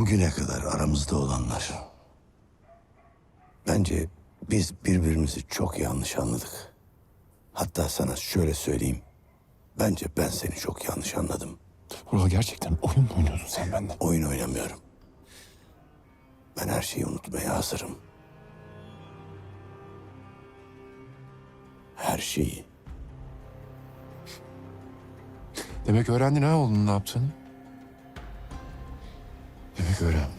Bugüne kadar aramızda olanlar. Bence biz birbirimizi çok yanlış anladık. Hatta sana şöyle söyleyeyim. Bence ben seni çok yanlış anladım. Vural gerçekten oyun mu oynuyorsun sen benden? Oyun oynamıyorum. Ben her şeyi unutmaya hazırım. Her şeyi. Demek öğrendin ha oğlunun ne yaptığını. Demek öğren.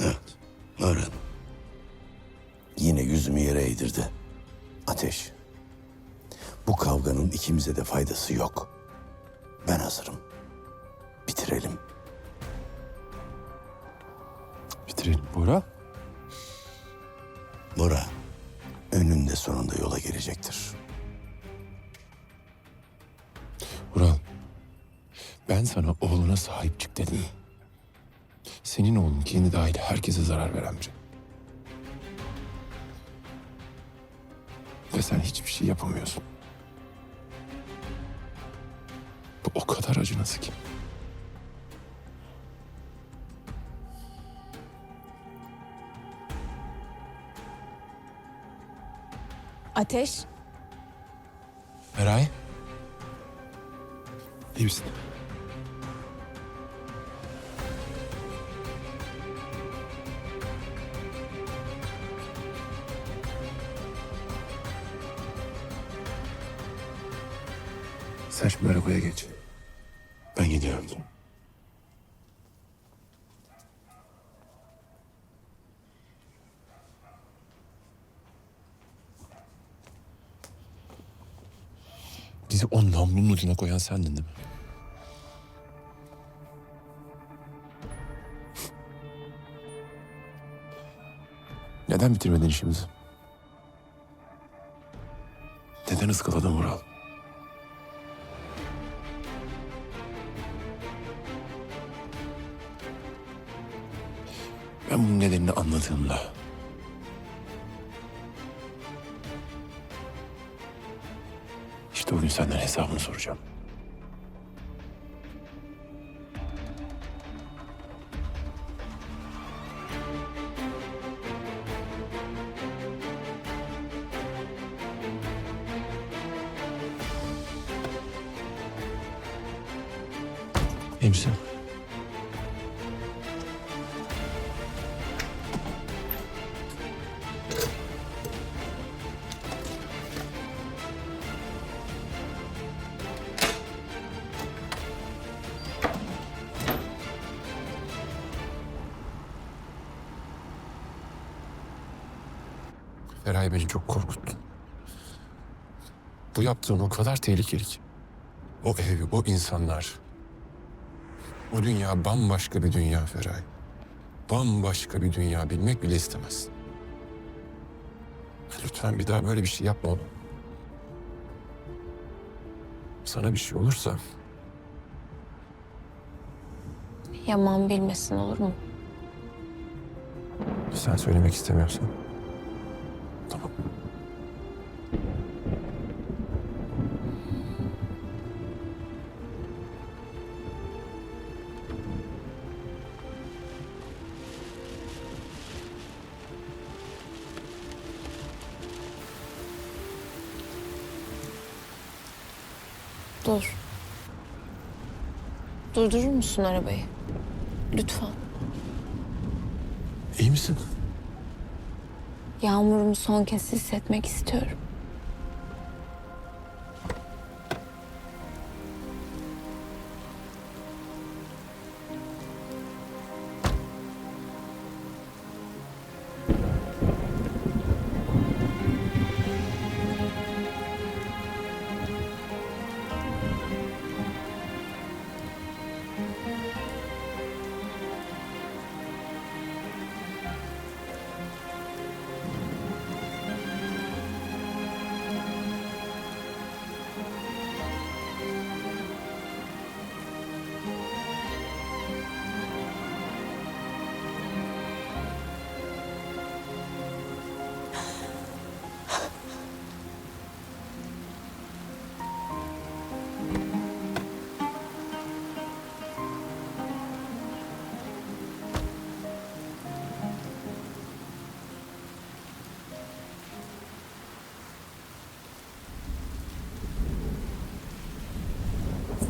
Evet, öğren. Yine yüzümü yere eğdirdi. Ateş. Bu kavganın ikimize de faydası yok. Ben hazırım. Bitirelim. Bitirelim. Bora. Bora, önünde sonunda yola gelecektir. Ben sana oğluna sahip çık dedim. Senin oğlun kendi dahil herkese zarar veren biri. Ve sen hiçbir şey yapamıyorsun. Bu o kadar acınası ki. Ateş, Meray. İyi misin? Sen şimdi arabaya geç. Ben gidiyorum. Bizi o namlunun ucuna koyan sendin değil mi? Neden bitirmedin işimizi? Neden ıskaladın Vural? Ben bunun nedenini anladığımda... İşte o gün senden hesabını soracağım. İyi misin? Feraye beni çok korkuttun. Bu yaptığın o kadar tehlikeli ki. O ev, o insanlar. O dünya bambaşka bir dünya Feraye. Bambaşka bir dünya bilmek bile istemezsin. Lütfen bir daha böyle bir şey yapma oğlum. Sana bir şey olursa Yaman bilmesin olur mu? sen söylemek istemiyorsan. Dur. Durdurur musun arabayı? Lütfen. İyi misin? Yağmurumu son kez hissetmek istiyorum.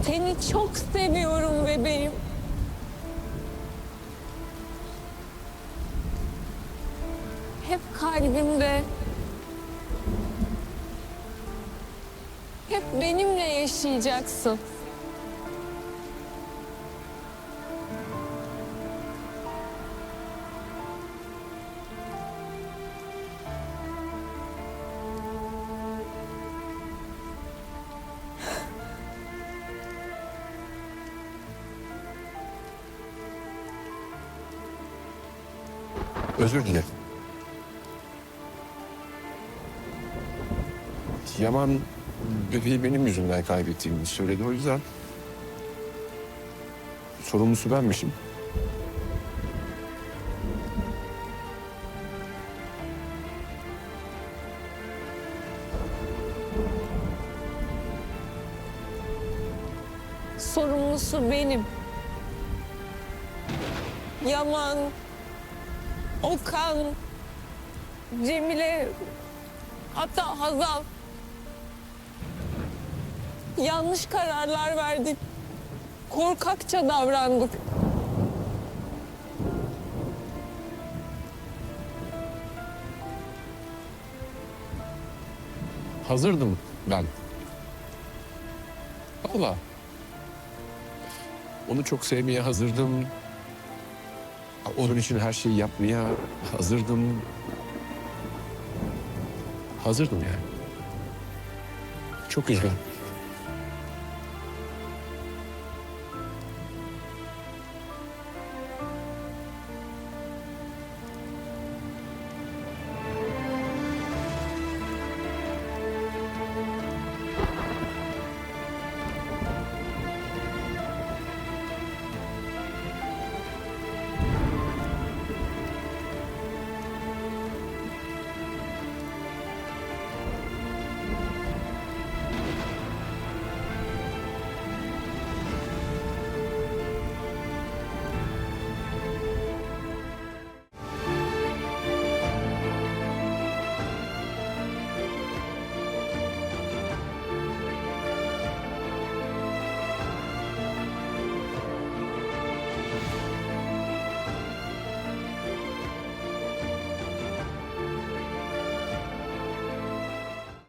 Seni çok seviyorum bebeğim. Hep kalbimde. Hep benimle yaşayacaksın. Özür dilerim. Yaman bebeği benim yüzümden kaybettiğimi söyledi o yüzden. Sorumlusu benmişim. Sorumlusu benim. Yaman, Okan, Cemile, hatta Hazal. Yanlış kararlar verdik. Korkakça davrandık. Hazırdım ben. Valla. Onu çok sevmeye hazırdım. Onun için her şeyi yapmaya hazırdım. Hazırdım yani. Çok üzgünüm.